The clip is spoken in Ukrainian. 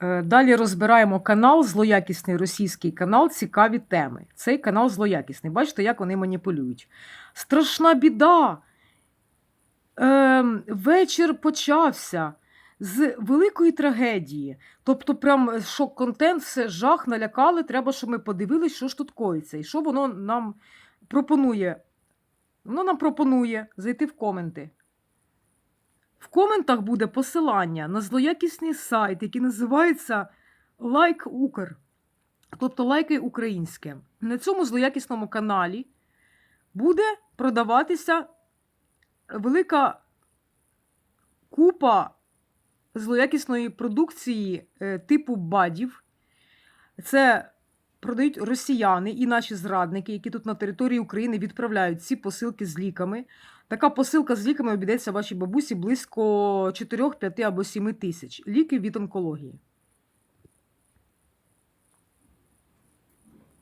Е, Далі розбираємо канал, злоякісний російський канал, цікаві теми. Цей канал злоякісний. Бачите, як вони маніпулюють. Страшна біда. Ем, вечір почався з великої трагедії. Тобто, прям шок-контент, все жах, налякали. Треба, щоб ми подивились, що ж тут коїться. І що воно нам пропонує. Воно нам пропонує зайти в коменти. В коментах буде посилання на злоякісний сайт, який називається Лайк Укр. Тобто лайки українське. На цьому злоякісному каналі буде продаватися велика купа злоякісної продукції е, типу бадів. Це продають росіяни і наші зрадники, які тут на території України відправляють ці посилки з ліками. Така посилка з ліками обійдеться вашій бабусі близько 4, 5 або 7 тисяч ліків від онкології.